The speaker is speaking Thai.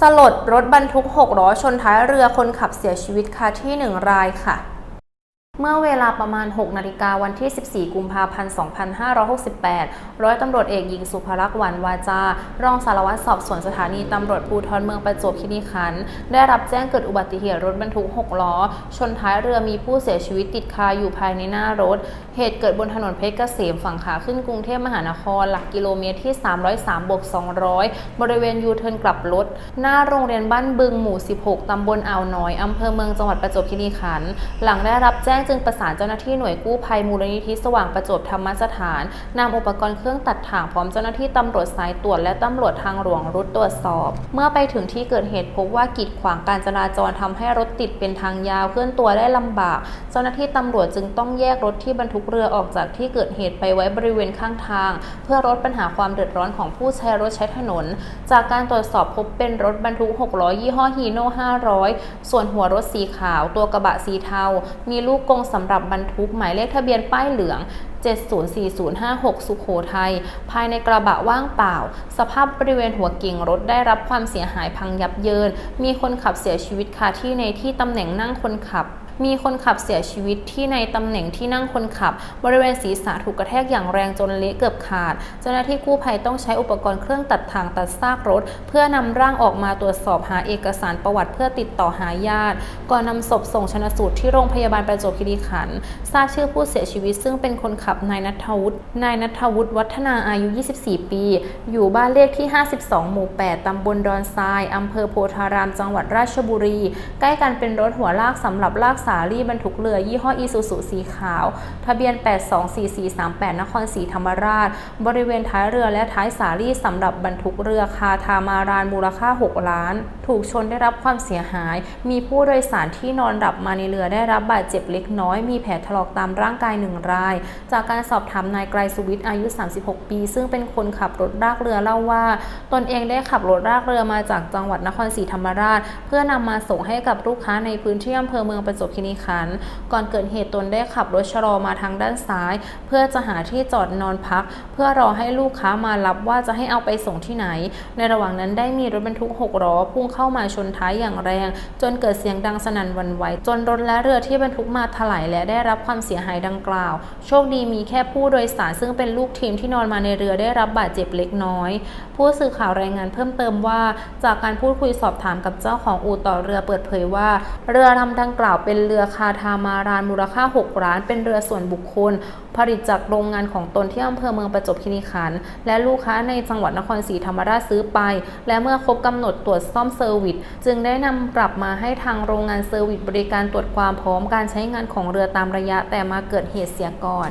สลดรถบรรทุก 6 ล้อชนท้ายเรือคนขับเสียชีวิตคาที่ 1 รายค่ะ เมื่อเวลาประมาณ 6 นาฬิกาวันที่ 14 กุมภาพันธ์ 2568 ร้อยตำรวจเอกหญิงสุภลักษ์หวานวาจา รองสารวัตรสอบสวนสถานีตำรวจภูธรเมืองประจวบคีรีขันธ์ ได้รับแจ้งเกิดอุบัติเหตุรถบรรทุก 6 ล้อ ชนท้ายเรือมีผู้เสียชีวิตติดคาอยู่ภายในหน้ารถ เหตุเกิดบนถนนเพชรเกษมฝั่งขาขึ้นกรุงเทพมหานคร หลักกิโลเมตรที่ 303บวก200 บริเวณยูเทิร์นกลับรถ หน้าโรงเรียนบ้านบึงหมู่ 16 ตำบลอ่าวน้อยอำเภอเมืองจังหวัดประจวบคีรีขันธ์ หลังได้รับแจ้งจึงประสานเจ้าหน้าที่หน่วยกู้ภัยมูลนิธิสว่างประจวบธรรมสถานนำอุปกรณ์เครื่องตัดถ่างพร้อมเจ้าหน้าที่ตำรวจสายตรวจและตำรวจทางหลวงรุดตรวจสอบ เมื่อไปถึงที่เกิดเหตุพบว่ากีดขวางการจราจรทำให้รถติดเป็นทางยาวเคลื่อนตัวได้ลำบาก เจ้าหน้าที่ตำรวจจึงต้องแยกรถที่บรรทุกเรือออกจากที่เกิดเหตุไปไว้บริเวณข้างทาง เพื่อลดปัญหาความเดือดร้อนของผู้ใช้รถใช้ถนน จากการตรวจสอบพบเป็นรถบรรทุก6ล้อยี่ห้อฮีโน่500 ส่วนหัวรถสีขาว ตัวกระบะสีเทา มีลูกกรงสำหรับบรรทุกหมายเลขทะเบียนป้ายเหลือง 704056 สุโขทัย ภายในกระบะว่างเปล่า สภาพบริเวณหัวกิ่งรถได้รับความเสียหายพังยับเยิน มีคนขับเสียชีวิตคาที่ในที่ตำแหน่งนั่งคนขับมีคนขับเสียชีวิตที่ในตำแหน่งที่นั่งคนขับ บริเวณศีรษะถูกกระแทกอย่างแรงจนเละเกือบขาด เจ้าหน้าที่กู้ภัยต้องใช้อุปกรณ์เครื่องตัดทางตัดซากรถ เพื่อนำร่างออกมาตรวจสอบหาเอกสารประวัติเพื่อติดต่อหาญาติ ก่อนนำศพส่งชนะสูตรที่โรงพยาบาลประจวบคีรีขันธ์ทราบชื่อผู้เสียชีวิตซึ่งเป็นคนขับนายนัทวุฒิ นายนัทวุฒิวัฒนาอายุ 24 ปี อยู่บ้านเลขที่ 52 หมู่ 8 ตำบลดอนทราย อำเภอโพธาราม จังหวัดราชบุรี ใกล้กันเป็นรถหัวลากสำหรับลากสาลี่บรรทุกเรือยี่ห้ออีซูซูสีขาว ทะเบียน 824438 นครศรีธรรมราช บริเวณท้ายเรือและท้ายสาลี่สำหรับบรรทุกเรือคาทามารานมูลค่า 6 ล้าน ถูกชนได้รับความเสียหาย มีผู้โดยสารที่นอนหลับมาในเรือได้รับบาดเจ็บเล็กน้อย มีแผลถลอกตามร่างกายหนึ่งราย จากการสอบถามนายไกรสุวิทย์อายุ 36 ปี ซึ่งเป็นคนขับรถลากเรือเล่าว่า ตนเองได้ขับรถลากเรือมาจากจังหวัดนครศรีธรรมราช เพื่อนำมาส่งให้กับลูกค้าในพื้นที่อำเภอเมืองประจวบคีรีขันธ์ก่อนเกิดเหตุตนได้ขับรถชะลอมาทางด้านซ้าย เพื่อจะหาที่จอดนอนพัก เพื่อรอให้ลูกค้ามารับว่าจะให้เอาไปส่งที่ไหน ในระหว่างนั้นได้มีรถบรรทุก6ล้อพุ่งเข้ามาชนท้ายอย่างแรง จนเกิดเสียงดังสนั่นวันไหวจนรถและเรือที่บรรทุกมาถลายและได้รับความเสียหายดังกล่าว โชคดีมีแค่ผู้โดยสารซึ่งเป็นลูกทีมที่นอนมาในเรือได้รับบาดเจ็บเล็กน้อย ผู้สื่อข่าวรายงานเพิ่มเติมว่า จากการพูดคุยสอบถามกับเจ้าของอู่ต่อเรือเปิดเผยว่า เรือลำดังกล่าวเป็นเรือคาทามารานมูลค่า 6 ล้าน เป็นเรือส่วนบุคคล ผลิตจากโรงงานของตนที่อำเภอเมืองประจวบคีรีขันธ์และลูกค้าในจังหวัดนครศรีธรรมราชซื้อไป และเมื่อครบกำหนดตรวจซ่อมเซอร์วิสจึงได้นำกลับมาให้ทางโรงงานเซอร์วิสบริการตรวจความพร้อมการใช้งานของเรือตามระยะแต่มาเกิดเหตุเสียก่อน